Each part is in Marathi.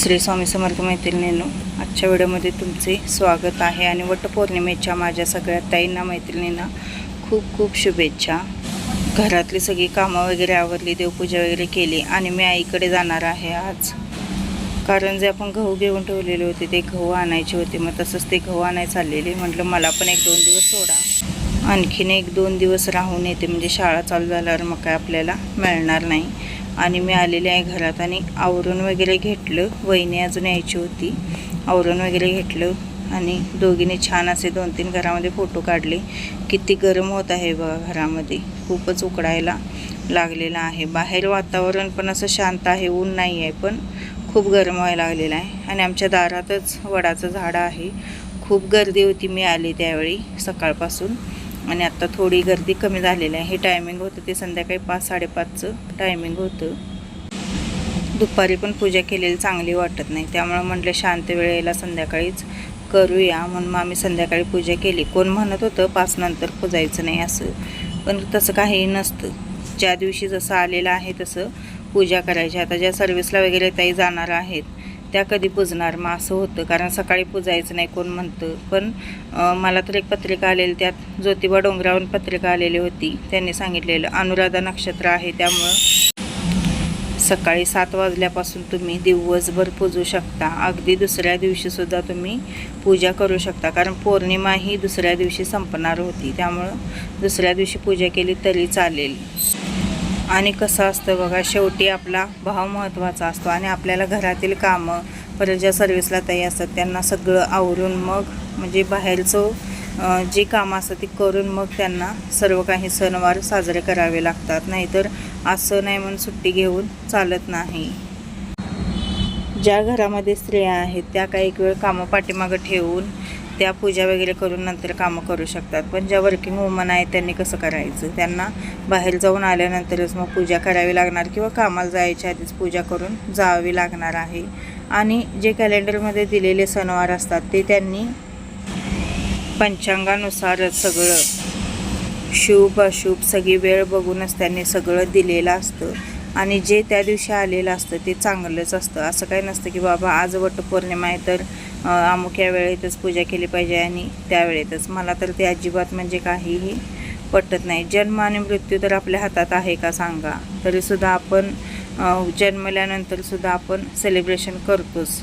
श्री स्वामी समर्थ मैत्रिणींनो आजच्या व्हिडिओमध्ये तुमचे स्वागत आहे आणि वटपौर्णिमेच्या माझ्या सगळ्या ताईंना मैत्रिणींना खूप खूप शुभेच्छा. घरातली सगळी कामं वगैरे आवरली देवपूजा वगैरे केली आणि मी आईकडे जाणार आहे आज. कारण जे आपण गहू घेऊन ठेवलेले होते ते गहू आणायचे होते. मग तसंच ते गहू आणाय चाललेले. म्हटलं मला पण एक दोन दिवस सोडा. आणखीन एक दोन दिवस राहून येते. म्हणजे शाळा चालू झाल्यावर मग काय आपल्याला मिळणार नाही. आणि मी आलेले आहे घरात आणि आवरून वगैरे घेतलं. वहिनी अजून यायची होती. आवरून वगैरे घेतलं आणि दोघींनी छान असे दोन तीन घरामध्ये फोटो काढले. किती गरम होत आहे बघा घरामध्ये. खूपच उकडायला लागलेलं आहे. बाहेर वातावरण पण असं शांत आहे ऊन नाही आहे पण खूप गरम व्हायला लागलेलं आहे. आणि आमच्या दारातच वडाचं झाड आहे. खूप गर्दी होती मी आली त्यावेळी सकाळपासून. आणि आत्ता थोडी गर्दी कमी झालेली आहे. हे टायमिंग होतं ते संध्याकाळी पाच साडेपाचचं टायमिंग होतं. दुपारी पण पूजा केलेली चांगली वाटत नाही. त्यामुळं म्हटलं शांत वेळेला संध्याकाळीच करूया. म्हणून मग आम्ही संध्याकाळी पूजा केली. कोण म्हणत होतं पाच नंतर पुजायचं नाही असं. पण तसं काही नसतं. ज्या दिवशी जसं आलेलं आहे तसं पूजा करायची. आता ज्या सर्विसला वगैरे ताई जाणार आहेत त्या कधी पुजणार? मग असं होतं. कारण सकाळी पुजायचं नाही कोण म्हणतं. पण मला तर एक पत्रिका आलेली त्यात ज्योतिबा डोंगरावरून पत्रिका आलेली होती. त्यांनी सांगितलेलं अनुराधा नक्षत्र आहे त्यामुळं सकाळी सात वाजल्यापासून तुम्ही दिवसभर पूजू शकता. अगदी दुसऱ्या दिवशीसुद्धा तुम्ही पूजा करू शकता. कारण पौर्णिमा ही दुसऱ्या दिवशी संपणार होती. त्यामुळं दुसऱ्या दिवशी पूजा केली तरी चालेल. आणि कसं असतं बघा शेवटी आपला भाव महत्त्वाचा असतो आणि आपल्याला घरातील कामं परत ज्या सर्विसला ताई असतात त्यांना सगळं आवरून मग म्हणजे बाहेरचं जी कामं असतात ती करून मग त्यांना सर्व काही सणवार साजरे करावे लागतात. नाहीतर असं नाही म्हणून सुट्टी घेऊन चालत नाही. ज्या घरामध्ये स्त्रिया आहेत त्या काही एक वेळ कामं पाठीमागं ठेवून त्या पूजा वगैरे करून नंतर कामं करू शकतात. पण ज्या वर्किंग वुमन आहेत त्यांनी कसं करायचं? त्यांना बाहेर जाऊन आल्यानंतरच मग पूजा करावी लागणार किंवा कामाला जायच्या आधीच पूजा करून जावी लागणार आहे. आणि जे कॅलेंडरमध्ये दिलेले सणवार असतात ते त्यांनी पंचांगानुसारच सगळं शुभ अशुभ सगळी वेळ बघूनच त्यांनी सगळं दिलेलं असतं. आणि जे त्या दिवशी आलेलं असतं ते चांगलंच असतं. असं काही नसतं की बाबा आज वटपौर्णिमा आहे तर अमुक या वेळेतच पूजा केली पाहिजे आणि त्यावेळेतच. मला तर ते अजिबात म्हणजे काहीही पटत नाही. जन्म आणि मृत्यू तर आपल्या हातात आहे का सांगा. तरीसुद्धा आपण जन्मल्यानंतरसुद्धा आपण सेलिब्रेशन करतोच.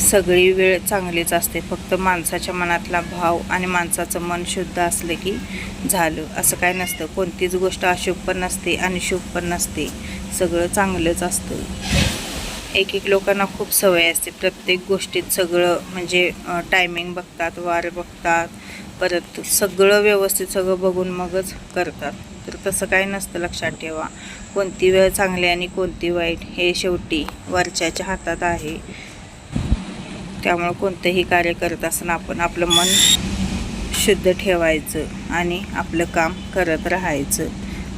सगळी वेळ चांगलीच असते. फक्त माणसाच्या मनातला भाव आणि माणसाचं मन शुद्ध असलं की झालं. असं काय नसतं. कोणतीच गोष्ट अशुभ पण नसते आणि शुभ पण नसते. सगळं चांगलंच असतं. एक एक लोकांना खूप सवय असते. प्रत्येक गोष्टीत सगळं म्हणजे टायमिंग बघतात वार बघतात. परत सगळं व्यवस्थित सगळं बघून मगच करतात. तर तसं काही नसतं लक्षात ठेवा. कोणती वेळ चांगली आणि कोणती वाईट हे शेवटी वरच्याच्या हातात आहे. त्यामुळं कोणतंही कार्य करत असताना आपण आपलं मन शुद्ध ठेवायचं आणि आपलं काम करत राहायचं.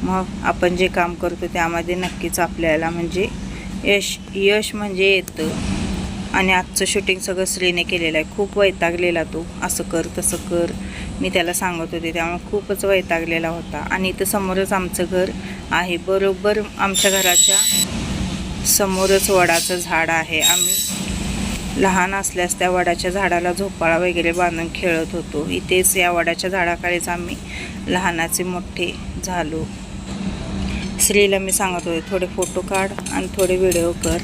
मग आपण जे काम करतो त्यामध्ये नक्कीच आपल्याला म्हणजे यश यश म्हणजे येतं. आणि आजचं शूटिंग सगळं स्त्रीने केलेलं आहे. खूप वैतागलेला तो. असं कर तसं कर. मी त्याला सांगत होते. त्यामुळे खूपच वैतागलेला होता. आणि इथं समोरच आमचं घर आहे. बरोबर आमच्या घराच्या समोरच वडाचं झाड आहे. आम्ही लहान असल्यास त्या वडाच्या झाडाला झोपाळा वगैरे बांधून खेळत होतो. इथेच या वडाच्या झाडाखालीच आम्ही लहानाचे मोठे झालो. श्रीला मी सांगत होते थोडे फोटो काढ आणि थोडे व्हिडिओ कर.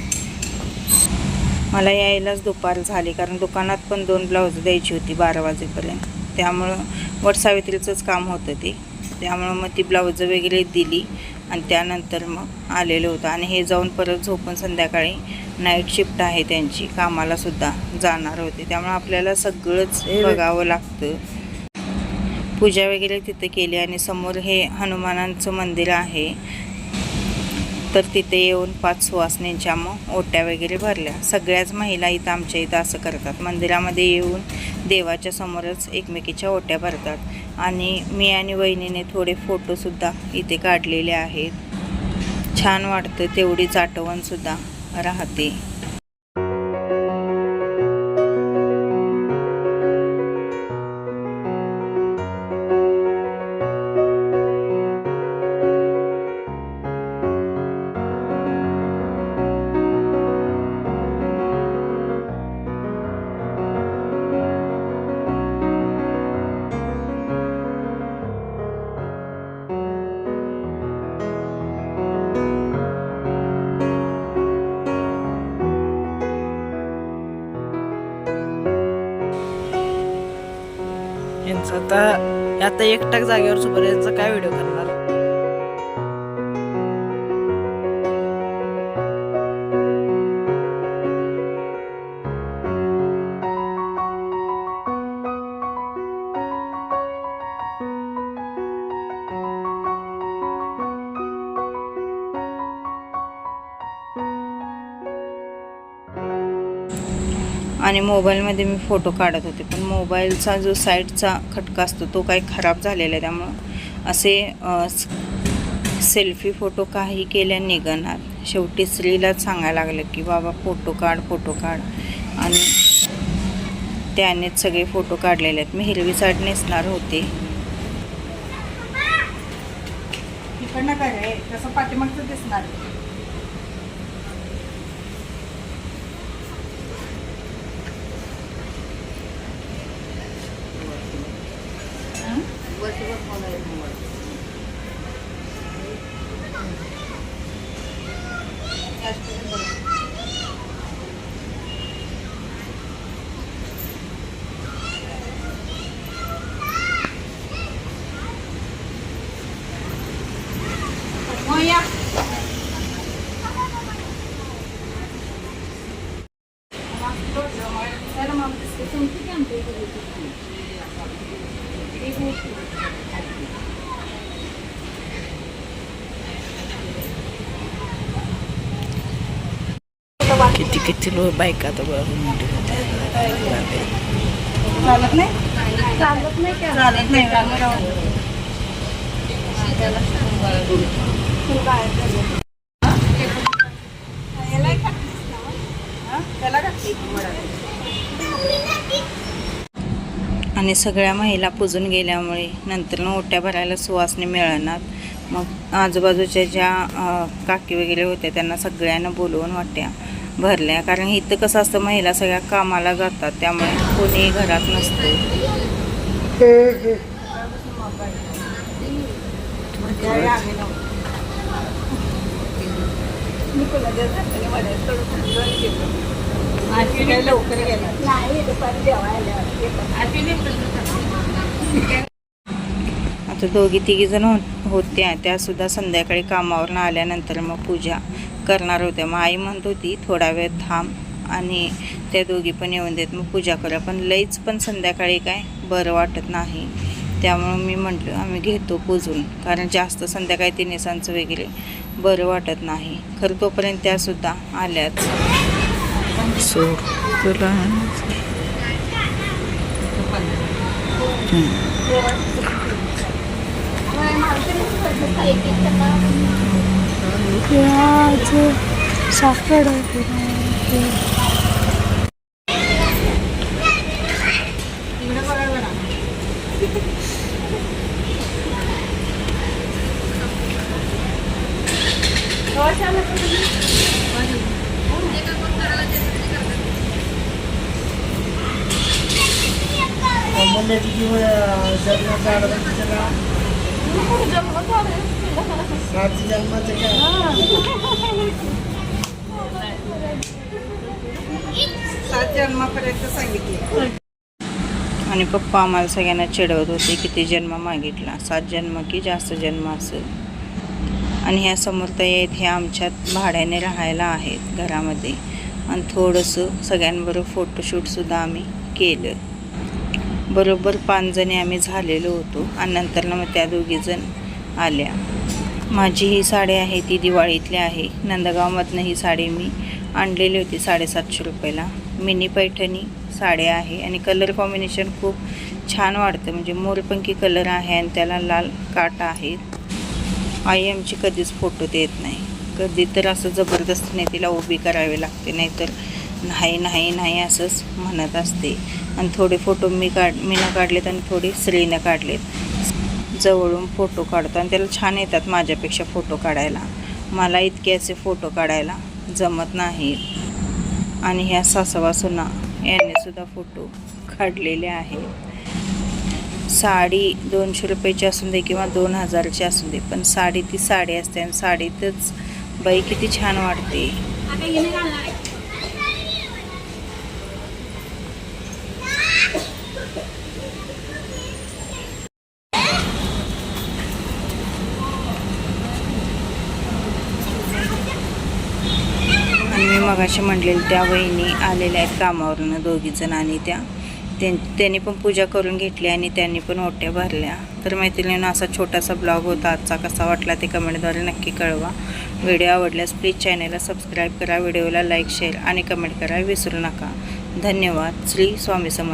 मला यायलाच दुपार झाली कारण दुकानात पण दोन ब्लाऊज द्यायची होती बारा वाजेपर्यंत. त्यामुळं वट सावित्रीचंच काम होतं ते. त्यामुळं मग ती ब्लाऊज वगैरे दिली आणि त्यानंतर मग आलेलं होतं. आणि हे जाऊन परत झोपून संध्याकाळी नाईट शिफ्ट आहे त्यांची. कामाला सुद्धा जाणार होते. त्यामुळे आपल्याला सगळंच बघावं लागतं. पूजा वगैरे तिथे केली आणि समोर हे हनुमानांचं मंदिर आहे. तर तिथे येऊन पाच सुवासनींच्या मग ओट्या वगैरे भरल्या. सगळ्याच महिला इथं आमच्या इथं असं करतात. मंदिरामध्ये येऊन देवाच्या समोरच एकमेकीच्या ओट्या भरतात. आणि मी आणि वहिनीने थोडे फोटोसुद्धा इथे काढलेले आहेत. छान वाटतं तेवढीच आठवणसुद्धा राहते. आता आता एकटाक जागेवर सुपारीचा काय व्हिडिओ करणार? आणि मोबाईलमध्ये मी फोटो काढत होते. पण मोबाईलचा जो साईडचा खटका असतो तो काही खराब झालेला आहे. त्यामुळं असे सेल्फी फोटो काही केल्या निघणार. शेवटी स्त्रीलाच सांगायला लागलं की बाबा फोटो काढ फोटो काढ. आणि त्यानेच सगळे फोटो काढलेले आहेत. मी हिरवी साडी नेसणार होते. दिसणार. काय रे कसं पाठीमागचं दिसणार किती किती लोक आता बघा मोठी चालत नाही चालत नाही चालत? हा? आणि सगळ्या महिला पुजून गेल्यामुळे नंतर ओट्या भरायला सुवासने मिळणार मग आजूबाजूच्या ज्या काकी वगैरे होत्या त्यांना सगळ्यांना बोलवून वाट्या भरल्या. कारण इथं कसं असतं महिला सगळ्या कामाला जातात त्यामुळे कोणी घरात नसतं. आता दोघी तिघी जण होत्या. त्या सुद्धा संध्याकाळी कामावरून आल्यानंतर मग पूजा करणार होत्या. मग आई म्हणत होती थोडा वेळ थांब आणि त्या दोघी पण येऊन देत. मग पूजा करा. पण लईच पण संध्याकाळी काय बरं वाटत नाही. त्यामुळं मी म्हटलं आम्ही घेतो पुजून. कारण जास्त संध्याकाळी तिन्हीसांचं वगैरे बरं वाटत नाही. खरं तोपर्यंत त्यासुद्धा आल्याच. सो तुला ja, heb het niet gedaan. Ik heb het. Ik heb het niet gedaan. Ik heb het niet gedaan. Ik heb het niet gedaan. Ik heb het niet. Ik heb het niet. Ik heb het niet. Ik heb het niet. Ik heb het niet. Ik heb het niet. Ik heb het niet. Ik heb het niet Ik heb het niet Ik heb het niet Ik heb सात जन्मापर्यंत सांगितले आणि पप्पा आम्हाला सगळ्यांना चिडवत होते किती जन्म मागितला. सात जन्म की जास्त जन्म असेल. आणि ह्या समोरताई आहेत हे आमच्यात भाड्याने राहायला आहेत घरामध्ये. आणि थोडंसं सगळ्यांबरोबर फोटोशूटसुद्धा आम्ही केलं. बरोबर पाचजणी आम्ही झालेलो होतो आणि नंतर मग त्या दोघीजण आल्या. माझी ही साडी आहे ती दिवाळीतली आहे. नंदगावमधनं ही साडी मी आणलेली होती साडेसातशे रुपयाला. मिनी पैठणी साडी आहे आणि कलर कॉम्बिनेशन खूप छान वाटतं. म्हणजे मोरपंखी कलर आहे आणि त्याला लाल काट आहेत आई आमची कधीच फोटो देत नाही. कधी तर असं जबरदस्तीने तिला उभी करावी लागते नाहीतर नाही नाही नाही असंच म्हणत असते. आणि थोडे फोटो मी काढ मीनं काढलेत आणि थोडे स्त्रीनं काढलेत. जवळून फोटो काढतो आणि त्याला छान येतात माझ्यापेक्षा फोटो काढायला. मला इतके असे फोटो काढायला जमत नाहीत आणि ह्या सासवासुना सुद्धा फोटो काढलेले आहेत. साडी दोनशे रुपयाची असून दे किंवा दोन हजारची असून दे पण साडी ती साडी असते आणि साडीतच बाई किती छान वाटते आणि मी मगाशी म्हणलेले त्या वहिनी आलेल्या आहेत कामावरून दोघीजण आणि त्या. त्यां त्यांनी पण पूजा करून घेतली आणि त्यांनी पण ओट्या भरल्या. तर मैत्रिणीनं असा छोटासा ब्लॉग होता. आजचा कसा वाटला ते कमेंटद्वारे नक्की कळवा. व्हिडिओ आवडल्यास प्लीज चॅनलला सबस्क्राईब करा. व्हिडिओला लाईक शेअर आणि कमेंट करा विसरू नका. धन्यवाद. श्री स्वामी समर्थ.